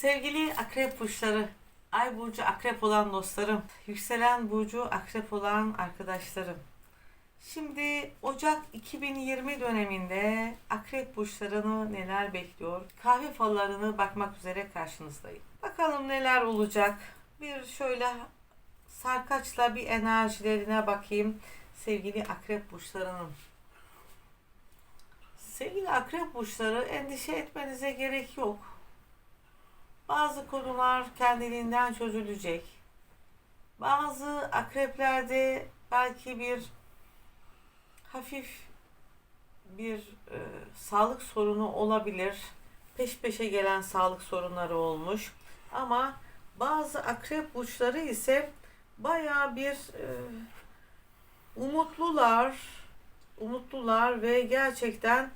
Sevgili akrep burçları, ay burcu akrep olan dostlarım, yükselen burcu akrep olan arkadaşlarım. Şimdi Ocak 2020 döneminde akrep burçlarını neler bekliyor? Kahve fallarını bakmak üzere karşınızdayım. Bakalım neler olacak? Bir şöyle sarkaçla bir enerjilerine bakayım sevgili akrep burçlarının. Sevgili akrep burçları endişe etmenize gerek yok. Bazı konular kendiliğinden çözülecek. Bazı akreplerde belki bir hafif bir e, sağlık sorunu olabilir. Peş peşe gelen sağlık sorunları olmuş. Ama bazı akrep burçları ise baya bir e, umutlular, umutlular ve gerçekten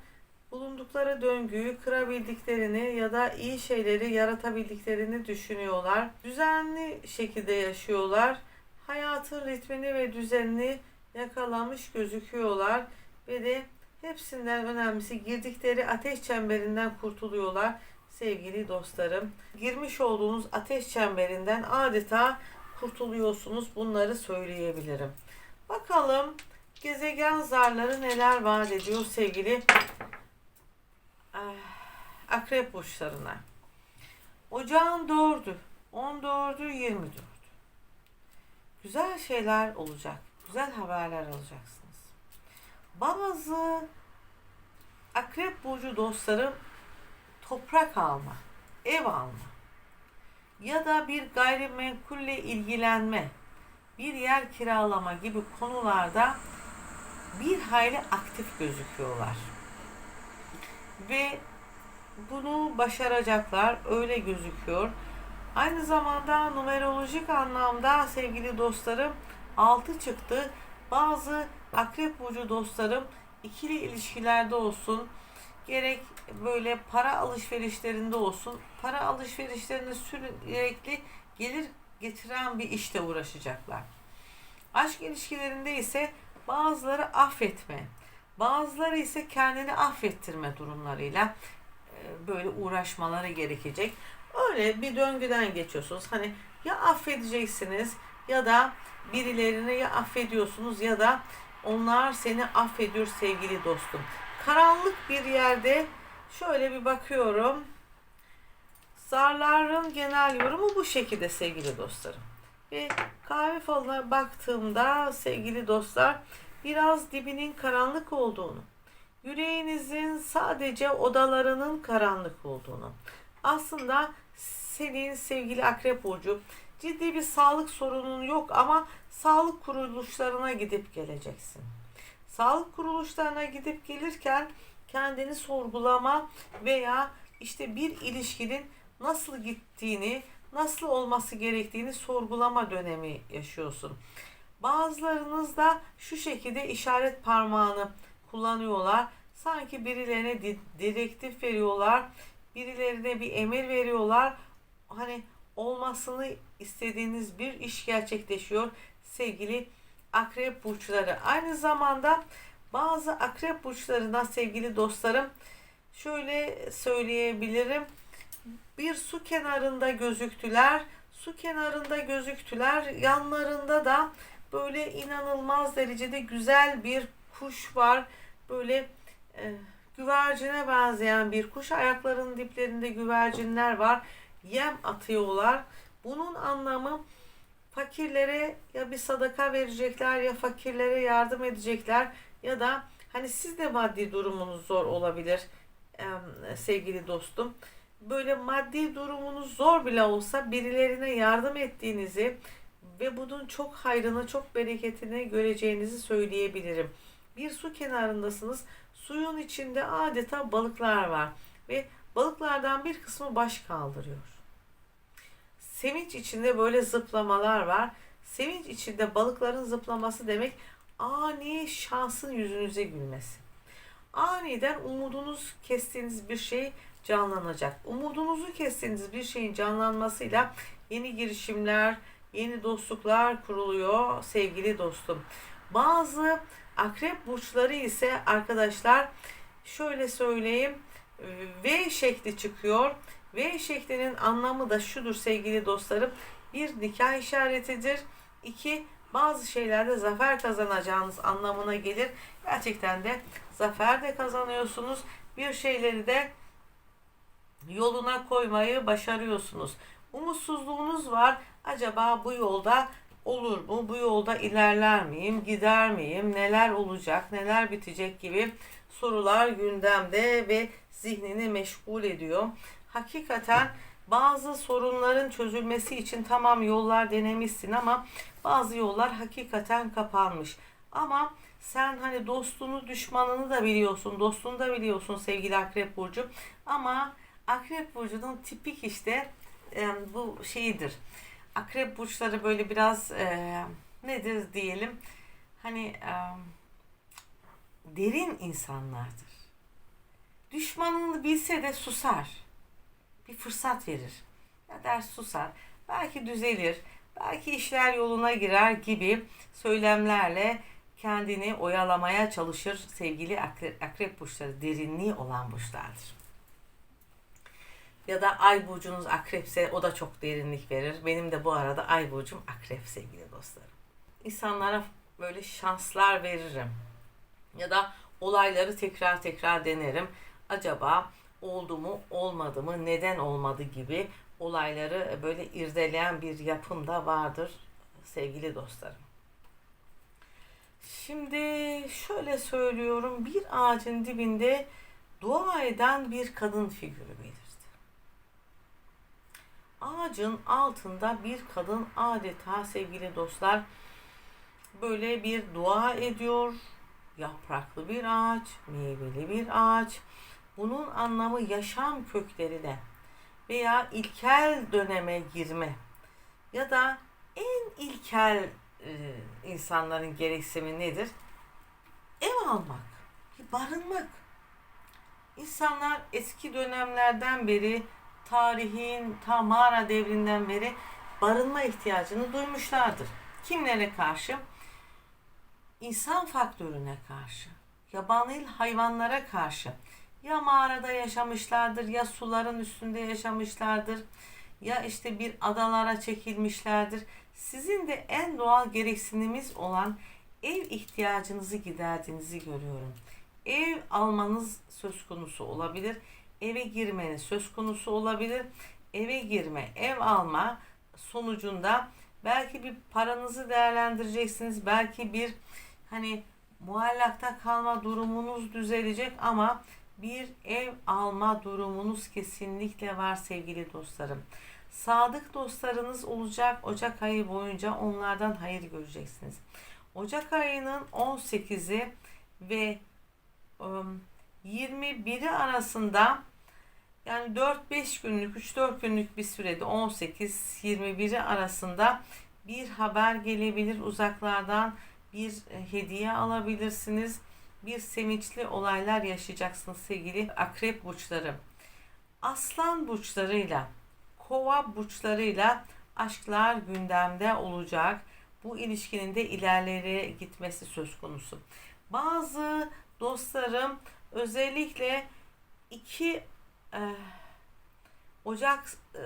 bulundukları döngüyü kırabildiklerini ya da iyi şeyleri yaratabildiklerini düşünüyorlar. Düzenli şekilde yaşıyorlar. Hayatın ritmini ve düzenini yakalamış gözüküyorlar ve de hepsinden önemlisi girdikleri ateş çemberinden kurtuluyorlar sevgili dostlarım. Girmiş olduğunuz ateş çemberinden adeta kurtuluyorsunuz bunları söyleyebilirim. Bakalım gezegen zarları neler vaat ediyor sevgili akrep burçlarına. Ocağın 4'ü, 14'ü, 24'ü. Güzel şeyler olacak. Güzel haberler alacaksınız. Bazı akrep burcu dostlarım toprak alma, ev alma ya da bir gayrimenkulle ilgilenme, bir yer kiralama gibi konularda bir hayli aktif gözüküyorlar. Ve bunu başaracaklar öyle gözüküyor. Aynı zamanda numerolojik anlamda sevgili dostlarım 6 çıktı. Bazı akrep burcu dostlarım ikili ilişkilerde olsun gerek böyle para alışverişlerinde olsun para alışverişlerinde sürekli gelir getiren bir işle uğraşacaklar. Aşk ilişkilerinde ise bazıları affetme, bazıları ise kendini affettirme durumlarıyla böyle uğraşmaları gerekecek. Öyle bir döngüden geçiyorsunuz. Hani ya affedeceksiniz ya da birilerini ya affediyorsunuz ya da onlar seni affediyor sevgili dostum. Karanlık bir yerde şöyle bir bakıyorum. Zarların genel yorumu bu şekilde sevgili dostlarım. Ve kahve falına baktığımda sevgili dostlar biraz dibinin karanlık olduğunu, yüreğinizin sadece odalarının karanlık olduğunu, aslında senin sevgili akrep burcu ciddi bir sağlık sorunun yok ama sağlık kuruluşlarına gidip geleceksin. Sağlık kuruluşlarına gidip gelirken kendini sorgulama veya işte bir ilişkinin nasıl gittiğini, nasıl olması gerektiğini sorgulama dönemi yaşıyorsun. Bazılarınız da şu şekilde işaret parmağını kullanıyorlar. Sanki birilerine di- direktif veriyorlar. Birilerine bir emir veriyorlar. Hani olmasını istediğiniz bir iş gerçekleşiyor sevgili akrep burçları. Aynı zamanda bazı akrep burçlarına sevgili dostlarım şöyle söyleyebilirim. Bir su kenarında gözüktüler. Su kenarında gözüktüler. Yanlarında da böyle inanılmaz derecede güzel bir kuş var. Böyle e, güvercine benzeyen bir kuş. Ayaklarının diplerinde güvercinler var. Yem atıyorlar. Bunun anlamı fakirlere ya bir sadaka verecekler ya fakirlere yardım edecekler ya da hani siz de maddi durumunuz zor olabilir em, sevgili dostum. Böyle maddi durumunuz zor bile olsa birilerine yardım ettiğinizi ve bunun çok hayrını, çok bereketini göreceğinizi söyleyebilirim. Bir su kenarındasınız. Suyun içinde adeta balıklar var ve balıklardan bir kısmı baş kaldırıyor. Sevinç içinde böyle zıplamalar var. Sevinç içinde balıkların zıplaması demek ani şansın yüzünüze gülmesi. Aniden umudunuz kestiğiniz bir şey canlanacak. Umudunuzu kestiğiniz bir şeyin canlanmasıyla yeni girişimler, yeni dostluklar kuruluyor sevgili dostum. Bazı akrep burçları ise arkadaşlar şöyle söyleyeyim V şekli çıkıyor. V şeklinin anlamı da şudur sevgili dostlarım. Bir nikah işaretidir. İki bazı şeylerde zafer kazanacağınız anlamına gelir. Gerçekten de zafer de kazanıyorsunuz. Bir şeyleri de yoluna koymayı başarıyorsunuz. Umutsuzluğunuz var. Acaba bu yolda olur mu? Bu yolda ilerler miyim? Gider miyim? Neler olacak? Neler bitecek gibi sorular gündemde ve zihnini meşgul ediyor. Hakikaten bazı sorunların çözülmesi için tamam yollar denemişsin ama bazı yollar hakikaten kapanmış. Ama sen hani dostunu düşmanını da biliyorsun, dostunu da biliyorsun sevgili Akrep Burcu. Ama Akrep Burcu'nun tipik işte bu şeyidir. Akrep burçları böyle biraz e, nedir diyelim hani e, derin insanlardır. Düşmanını bilse de susar. Bir fırsat verir. Ya der susar. Belki düzelir. Belki işler yoluna girer gibi söylemlerle kendini oyalamaya çalışır sevgili akrep, akrep burçları. Derinliği olan burçlardır. Ya da ay burcunuz akrepse o da çok derinlik verir. Benim de bu arada ay burcum akrep sevgili dostlarım. İnsanlara böyle şanslar veririm. Ya da olayları tekrar tekrar denerim. Acaba oldu mu olmadı mı neden olmadı gibi olayları böyle irdeleyen bir yapım da vardır sevgili dostlarım. Şimdi şöyle söylüyorum bir ağacın dibinde dua eden bir kadın figürü belirdi. Ağacın altında bir kadın adeta sevgili dostlar böyle bir dua ediyor. Yapraklı bir ağaç, meyveli bir ağaç. Bunun anlamı yaşam köklerine veya ilkel döneme girme ya da en ilkel e, insanların gereksimi nedir? Ev almak, barınmak. İnsanlar eski dönemlerden beri tarihin ta mağara devrinden beri barınma ihtiyacını duymuşlardır. Kimlere karşı? İnsan faktörüne karşı, yabani hayvanlara karşı. Ya mağarada yaşamışlardır, ya suların üstünde yaşamışlardır, ya işte bir adalara çekilmişlerdir. Sizin de en doğal gereksinimiz olan ev ihtiyacınızı giderdiğinizi görüyorum. Ev almanız söz konusu olabilir eve girmeniz söz konusu olabilir. Eve girme, ev alma sonucunda belki bir paranızı değerlendireceksiniz. Belki bir hani muallakta kalma durumunuz düzelecek ama bir ev alma durumunuz kesinlikle var sevgili dostlarım. Sadık dostlarınız olacak Ocak ayı boyunca onlardan hayır göreceksiniz. Ocak ayının 18'i ve 21'i arasında yani 4-5 günlük, 3-4 günlük bir sürede 18-21'i arasında bir haber gelebilir uzaklardan bir e, hediye alabilirsiniz. Bir sevinçli olaylar yaşayacaksınız sevgili akrep burçları. Aslan burçlarıyla, kova burçlarıyla aşklar gündemde olacak. Bu ilişkinin de ilerlere gitmesi söz konusu. Bazı dostlarım özellikle iki e, Ocak e,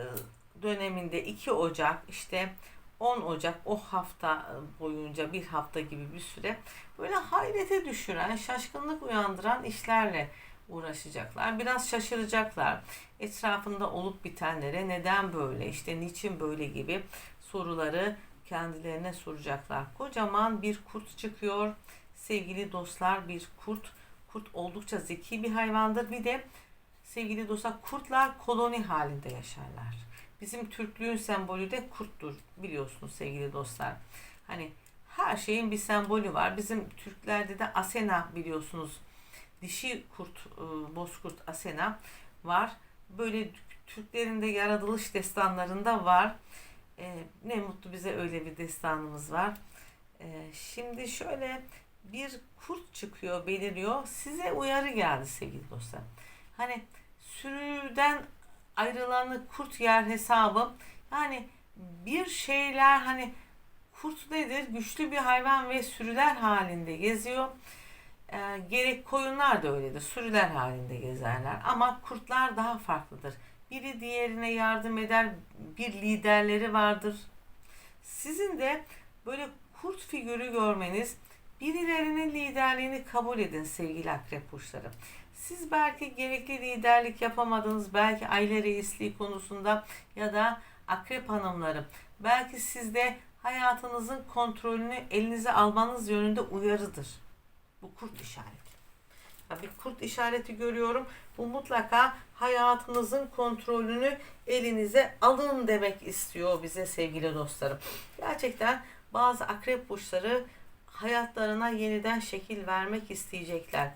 döneminde 2 Ocak işte 10 Ocak o hafta boyunca bir hafta gibi bir süre böyle hayrete düşüren, şaşkınlık uyandıran işlerle uğraşacaklar. Biraz şaşıracaklar. Etrafında olup bitenlere neden böyle, işte niçin böyle gibi soruları kendilerine soracaklar. Kocaman bir kurt çıkıyor. Sevgili dostlar bir kurt. Kurt oldukça zeki bir hayvandır. Bir de sevgili dostlar kurtlar koloni halinde yaşarlar. Bizim Türklüğün sembolü de kurttur biliyorsunuz sevgili dostlar. Hani her şeyin bir sembolü var. Bizim Türklerde de Asena biliyorsunuz. Dişi kurt, e, bozkurt Asena var. Böyle Türklerin de yaratılış destanlarında var. Ee, ne mutlu bize öyle bir destanımız var. Ee, şimdi şöyle bir kurt çıkıyor, beliriyor. Size uyarı geldi sevgili dostlar. Hani sürüden ayrılanı kurt yer hesabı. Yani bir şeyler hani kurt nedir? Güçlü bir hayvan ve sürüler halinde geziyor. E, gerek koyunlar da öyledir. Sürüler halinde gezerler. Ama kurtlar daha farklıdır. Biri diğerine yardım eder. Bir liderleri vardır. Sizin de böyle kurt figürü görmeniz, birilerinin liderliğini kabul edin sevgili akrep burçları. Siz belki gerekli liderlik yapamadınız, belki aile reisliği konusunda ya da akrep hanımları, belki sizde hayatınızın kontrolünü elinize almanız yönünde uyarıdır. Bu kurt işareti. Bir kurt işareti görüyorum. Bu mutlaka hayatınızın kontrolünü elinize alın demek istiyor bize sevgili dostlarım. Gerçekten bazı akrep burçları hayatlarına yeniden şekil vermek isteyecekler.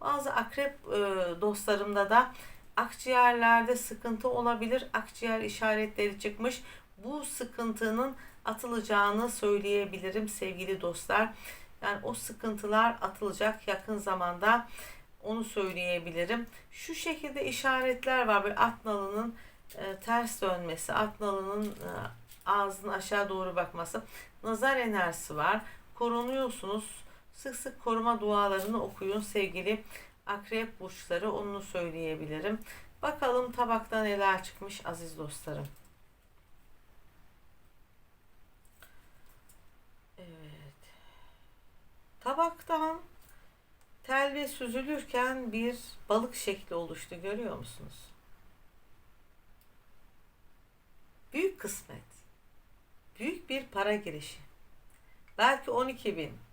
Bazı akrep e, dostlarımda da akciğerlerde sıkıntı olabilir. Akciğer işaretleri çıkmış. Bu sıkıntının atılacağını söyleyebilirim sevgili dostlar. Yani o sıkıntılar atılacak yakın zamanda onu söyleyebilirim. Şu şekilde işaretler var. Böyle at nalının e, ters dönmesi, at nalının e, ağzının aşağı doğru bakması. Nazar enerjisi var. Korunuyorsunuz. Sık sık koruma dualarını okuyun sevgili akrep burçları. Onu söyleyebilirim. Bakalım tabakta neler çıkmış aziz dostlarım. Evet. Tabaktan telve süzülürken bir balık şekli oluştu görüyor musunuz? Büyük kısmet. Büyük bir para girişi. Belki 12 bin.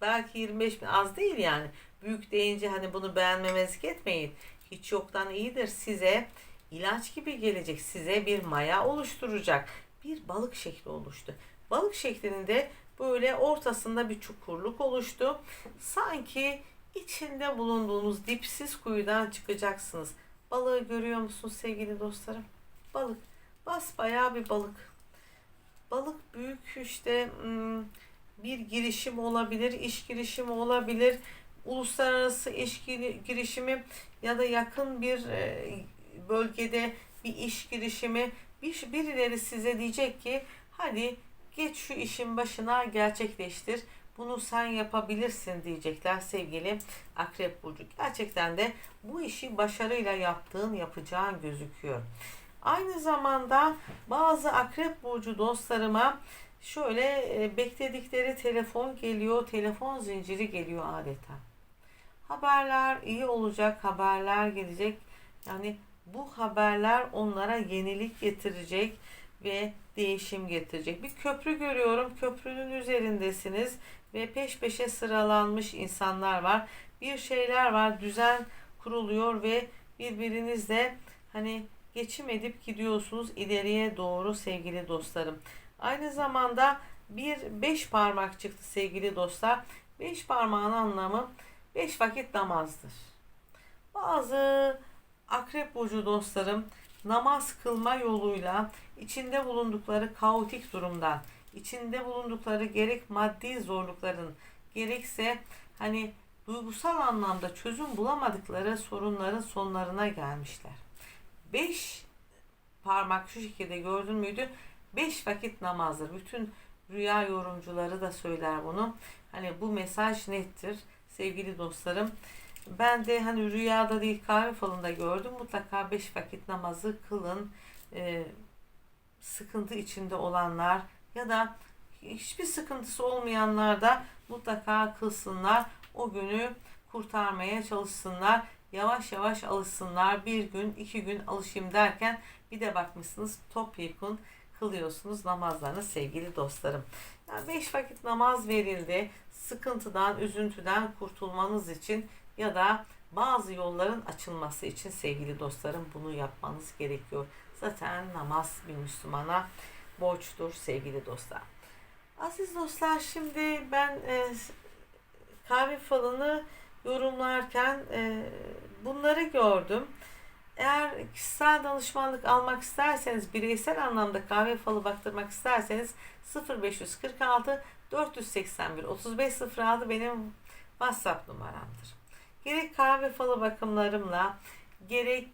Belki 25 bin. Az değil yani. Büyük deyince hani bunu beğenmemezlik etmeyin. Hiç yoktan iyidir. Size ilaç gibi gelecek. Size bir maya oluşturacak. Bir balık şekli oluştu. Balık şeklinde böyle ortasında bir çukurluk oluştu. Sanki içinde bulunduğunuz dipsiz kuyudan çıkacaksınız. Balığı görüyor musunuz sevgili dostlarım? Balık. Basbayağı bir balık. Balık büyük işte hmm, bir girişim olabilir, iş girişimi olabilir, uluslararası iş girişimi ya da yakın bir e, bölgede bir iş girişimi bir birileri size diyecek ki hadi geç şu işin başına gerçekleştir. Bunu sen yapabilirsin diyecekler sevgili Akrep Burcu. Gerçekten de bu işi başarıyla yaptığın, yapacağın gözüküyor. Aynı zamanda bazı Akrep Burcu dostlarıma şöyle e, bekledikleri telefon geliyor, telefon zinciri geliyor adeta. Haberler iyi olacak, haberler gelecek. Yani bu haberler onlara yenilik getirecek ve değişim getirecek. Bir köprü görüyorum. Köprünün üzerindesiniz ve peş peşe sıralanmış insanlar var. Bir şeyler var. Düzen kuruluyor ve birbirinizle hani geçim edip gidiyorsunuz ileriye doğru sevgili dostlarım. Aynı zamanda bir beş parmak çıktı sevgili dostlar. Beş parmağın anlamı beş vakit namazdır. Bazı akrep burcu dostlarım namaz kılma yoluyla içinde bulundukları kaotik durumdan, içinde bulundukları gerek maddi zorlukların, gerekse hani duygusal anlamda çözüm bulamadıkları sorunların sonlarına gelmişler. Beş parmak şu şekilde gördün müydü? Beş vakit namazdır. Bütün rüya yorumcuları da söyler bunu. Hani bu mesaj nettir sevgili dostlarım. Ben de hani rüyada değil kahve falında gördüm. Mutlaka beş vakit namazı kılın. Ee, sıkıntı içinde olanlar ya da hiçbir sıkıntısı olmayanlar da mutlaka kılsınlar. O günü kurtarmaya çalışsınlar. Yavaş yavaş alışsınlar. Bir gün, iki gün alışayım derken bir de bakmışsınız topyekun kılıyorsunuz namazlarını sevgili dostlarım. Yani beş vakit namaz verildi. Sıkıntıdan, üzüntüden kurtulmanız için ya da bazı yolların açılması için sevgili dostlarım bunu yapmanız gerekiyor. Zaten namaz bir Müslümana borçtur sevgili dostlar. Aziz dostlar şimdi ben e, kahve falını yorumlarken e, bunları gördüm. Eğer kişisel danışmanlık almak isterseniz, bireysel anlamda kahve falı baktırmak isterseniz 0546 481 3506 benim WhatsApp numaramdır. Gerek kahve falı bakımlarımla, gerek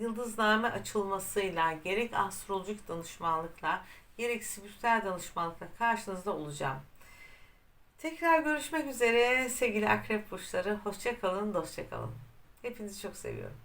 yıldızname açılmasıyla, gerek astrolojik danışmanlıkla, gerek spiritüel danışmanlıkla karşınızda olacağım. Tekrar görüşmek üzere sevgili akrep burçları. Hoşça kalın, dostça kalın. Hepinizi çok seviyorum.